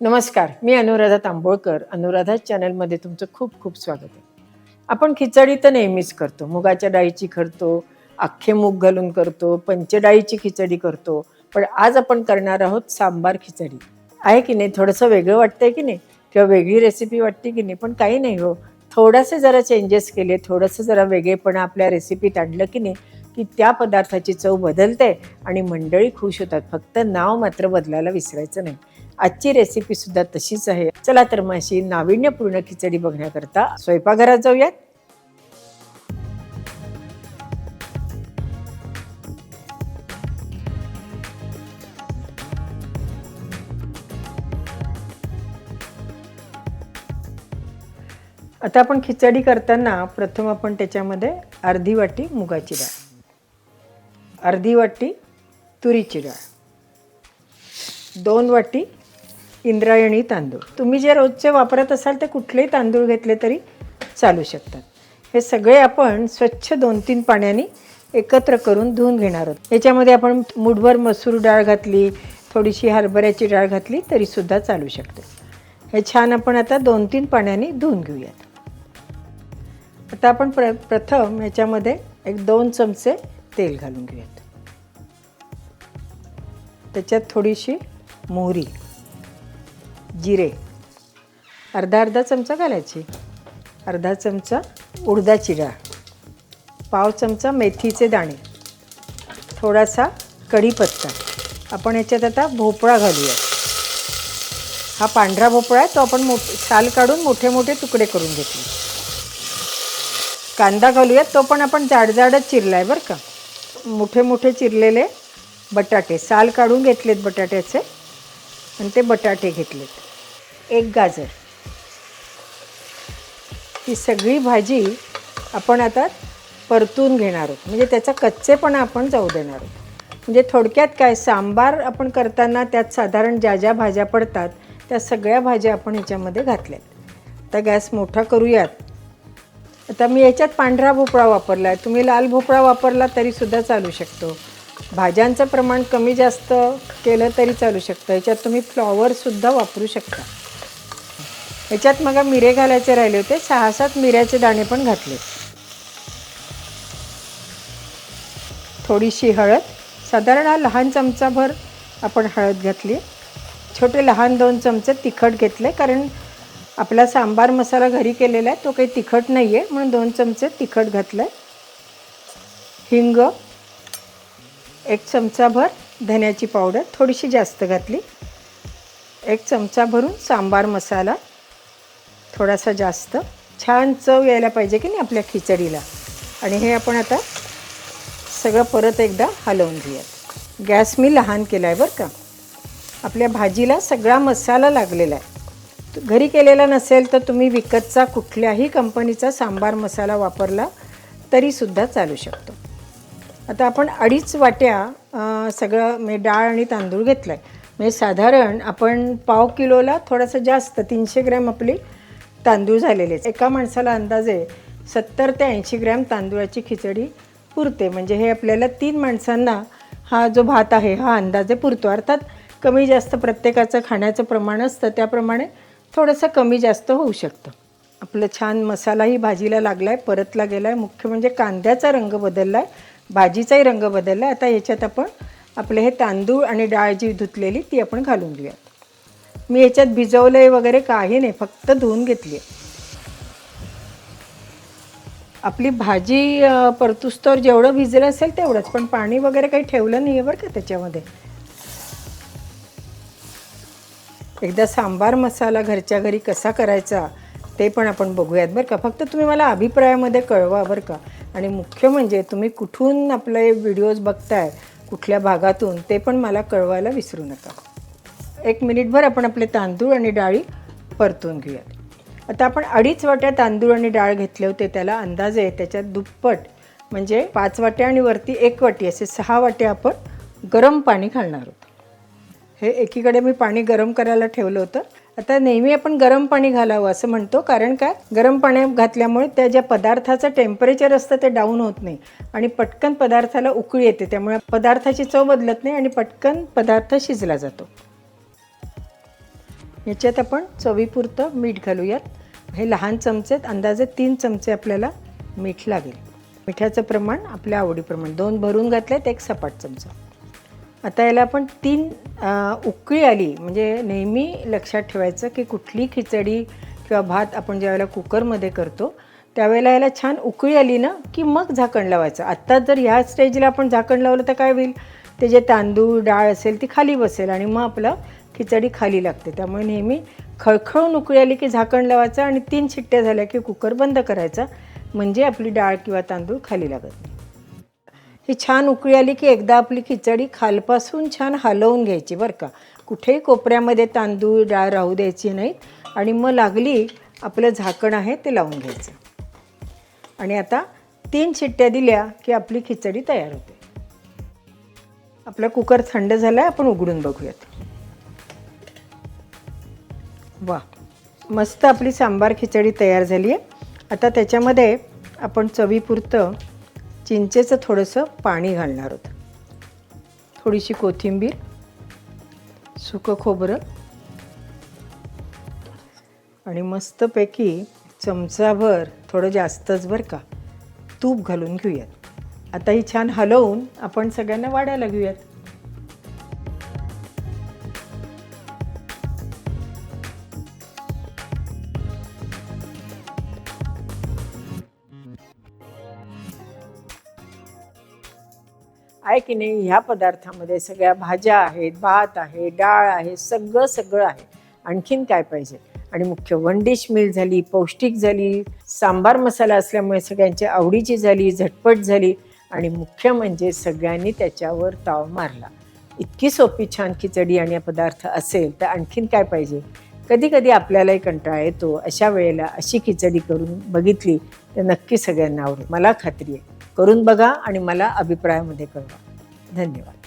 नमस्कार मी अनुराधा तांबोळकर. अनुराधा चॅनलमध्ये तुमचं खूप खूप स्वागत आहे. आपण खिचडी तर नेहमीच करतो. मुगाच्या डाळीची करतो अख्खे मूग घालून करतो पंचडाळीची खिचडी करतो. पण आज आपण करणार आहोत सांबार खिचडी. आहे की नाही? थोडंसं वेगळं वाटतंय की नाही? किंवा वेगळी रेसिपी वाटते की नाही? पण काही नाही हो. थोडासे जरा चेंजेस केले थोडंसं जरा वेगळेपणा आपल्या रेसिपीत आणलं की नाही की त्या पदार्थाची चव बदलते आणि मंडळी खुश होतात. फक्त नाव मात्र बदलायला विसरायचं नाही. आजची रेसिपी सुद्धा तशीच आहे. चला तर मग अशी नाविन्यपूर्ण खिचडी बघण्याकरता स्वयंपाकघरात जाऊयात. आता आपण खिचडी करताना प्रथम आपण त्याच्यामध्ये अर्धी वाटी मुगाची डाळ अर्धी वाटी तुरीची डाळ दोन वाटी इंद्रायणी तांदूळ. तुम्ही जे रोजचे वापरत असाल ते कुठलेही तांदूळ घेतले तरी चालू शकतात. हे सगळे आपण स्वच्छ दोन तीन पाण्याने एकत्र करून धुवून घेणार आहोत. याच्यामध्ये आपण मुठभर मसूर डाळ घातली थोडीशी हरभऱ्याची डाळ घातली तरीसुद्धा चालू शकते. हे छान आपण आता दोन तीन पाण्याने धुवून घेऊयात. आता आपण प्र प्रथम याच्यामध्ये एक दोन चमचे तेल घालून घेऊयात. त्याच्यात थोडीशी मोहरी. जिरे. अर्धा अर्धा चमचा घालायची. अर्धा चमचा उडदाची डाळ पाव चमचा मेथीचे दाणे. थोडासा कढीपत्ता. आपण याच्यात आता भोपळा घालूया हा पांढरा भोपळा आहे तो आपण मोठ साल काढून मोठे मोठे तुकडे करून घेतले. कांदा घालूयात तो पण आपण जाडजाडच चिरला आहे बरं का. मोठे मोठे चिरलेले बटाटे. साल काढून घेतलेत बटाट्याचे. आणि ते बटाटे घेतलेत. एक गाजर. ही सगळी भाजी आपण आता परतून घेणार आहोत. म्हणजे त्याचा कच्चेपणा आपण जाऊ देणार आहोत. म्हणजे थोडक्यात काय सांबार आपण करताना त्यात साधारण ज्या ज्या भाज्या पडतात त्या सगळ्या भाज्या आपण ह्याच्यामध्ये घातल्यात. आता गॅस मोठा करूयात. आता मी याच्यात पांढरा भोपळा वापरला आहे तुम्ही लाल भोपळा वापरला तरीसुद्धा चालू शकतो. भाज्यांचं प्रमाण कमी जास्त केलं तरी चालू शकतं. याच्यात तुम्ही फ्लॉवरसुद्धा वापरू शकता. याच्यात मग मिरे घालायचे राहिले होते. सहा सात मिऱ्याचे दाणे पण घातले. थोडीशी हळद. साधारण हा लहान चमचाभर आपण हळद घातली. छोटे लहान दोन चमचे तिखट घेतले. कारण आपला सांबार मसाला घरी केलेला आहे तो काही तिखट नाही आहे म्हणून दोन चमचे तिखट घातलं आहे हिंग एक चमचाभर धन्याची पावडर थोडीशी जास्त घातली. एक चमचा भरून सांबार मसाला. थोडासा जास्त. छान चव यायला पाहिजे की नाही आपल्या खिचडीला. आणि हे आपण आता सगळं परत एकदा हलवून घेऊयात. गॅस मी लहान केला आहे बरं का. आपल्या भाजीला सगळा मसाला लागलेला आहे. घरी केलेला नसेल तर तुम्ही विकतचा कुठल्याही कंपनीचा सांबार मसाला वापरला तरीसुद्धा चालू शकतो. आता आपण अडीच वाट्या सगळं म्हणजे डाळ आणि तांदूळ घेतला आहे म्हणजे साधारण आपण पाव किलोला थोडंसं जास्त तीनशे ग्रॅम आपली तांदूळ झालेले आहेत. एका माणसाला अंदाजे सत्तर ते ऐंशी ग्रॅम तांदूळाची खिचडी पुरते. म्हणजे हे आपल्याला तीन माणसांना हा जो भात आहे हा अंदाजे पुरतो. अर्थात कमी जास्त प्रत्येकाचं खाण्याचं प्रमाण असतं त्याप्रमाणे थोडंसं कमी जास्त होऊ शकतं. आपलं छान मसालाही भाजीला लागला आहे परतला गेला आहे मुख्य म्हणजे कांद्याचा रंग बदलला आहे भाजीचाही रंग बदलला आहे आता याच्यात आपण आपले हे तांदूळ आणि डाळ जी धुतलेली ती आपण घालून घेऊयात. मी याच्यात भिजवलं आहे वगैरे काही नाही फक्त धुवून घेतली आहे आपली भाजी अं, जेवढं भिजलं असेल तेवढंच पण पाणी वगैरे काही ठेवलं नाही आहे बरं का त्याच्यामध्ये. एकदा सांबार मसाला घरच्या घरी कसा करायचा ते पण आपण बघूयात बरं का. फक्त तुम्ही मला अभिप्रायामध्ये कळवा बरं का. आणि मुख्य म्हणजे तुम्ही कुठून आपले व्हिडिओज बघताय कुठल्या भागातून ते पण मला कळवायला विसरू नका. एक मिनिटभर आपण आपले तांदूळ आणि डाळी परतून घेऊयात. आता आपण अडीच वाट्या तांदूळ आणि डाळ घेतले होते त्याला अंदाजे त्याच्यात दुप्पट म्हणजे पाच वाट्या आणि वरती एक वाटी असे सहा वाट्या आपण गरम पाणी घालणार आहोत. हे एकीकडे मी पाणी गरम करायला ठेवलं होतं. आता नेहमी आपण गरम पाणी घालावं असं म्हणतो कारण काय? गरम पाणी घातल्यामुळे त्या ज्या पदार्थाचं टेम्परेचर असतं ते डाऊन होत नाही आणि पटकन पदार्थाला उकळी येते त्यामुळे पदार्थाची चव बदलत नाही आणि पटकन पदार्थ शिजला जातो. याच्यात आपण चवीपुरतं मीठ घालूयात. हे लहान चमचेत अंदाजे तीन चमचे आपल्याला मीठ लागेल. मिठाचं प्रमाण आपल्या आवडीप्रमाणे दोन भरून घातलेत एक सपाट चमचा. आता याला आपण तीन उकळी आली म्हणजे नेहमी लक्षात ठेवायचं की कुठली खिचडी किंवा भात आपण ज्यावेळेला कुकरमध्ये करतो त्यावेळेला याला छान उकळी आली ना की मग झाकण लावायचं. आत्ताच जर ह्या स्टेजला आपण झाकण लावलं तर काय होईल? ते जे तांदूळ डाळ असेल ती खाली बसेल आणि मग आपलं खिचडी खाली लागते. त्यामुळे नेहमी खळखळून उकळी आली की झाकण लावायचं आणि तीन शिट्ट्या झाल्या की कुकर बंद करायचा. म्हणजे आपली डाळ किंवा तांदूळ खाली लागत नाही. ही छान उकळी आली की एकदा आपली खिचडी खालपासून छान हलवून घ्यायची बरं का. कुठेही कोपऱ्यामध्ये तांदूळ डाळ राहू द्यायची नाहीत आणि मग लागली आपलं झाकण आहे ते लावून घ्यायचं. आणि आता तीन शिट्ट्या दिल्या की आपली खिचडी तयार होते. आपला कुकर थंड झाला आहे आपण उघडून बघूयात. वा. मस्त आपली सांबार खिचडी तयार झाली आहे. आता त्याच्यामध्ये आपण चवीपुरतं चिंचेचं थोडंसं पाणी घालणार आहोत. थोडीशी कोथिंबीर सुकं खोबरं आणि मस्तपैकी चमचाभर थोडं जास्तच बरं का तूप घालून घेऊयात. आता ही छान हलवून आपण सगळ्यांना वाढायला घेऊयात. आहे की नाही ह्या पदार्थामध्ये सगळ्या भाज्या आहेत भात आहे डाळ आहे सगळं सगळं आहे. आणखीन काय पाहिजे? आणि मुख्य वन डिश मील झाली पौष्टिक झाली सांबार मसाला असल्यामुळे सगळ्यांची आवडीची झाली झटपट झाली आणि मुख्य म्हणजे सगळ्यांनी त्याच्यावर ताव मारला. इतकी सोपी छान खिचडी आणि पदार्थ असेल तर आणखीन काय पाहिजे? कधी कधी आपल्यालाही कंटाळा येतो. अशा वेळेला अशी खिचडी करून बघितली तर नक्की सगळ्यांना आवडेल. मला खात्री आहे. करून बघा आणि मला अभिप्रायामध्ये कळवा. धन्यवाद.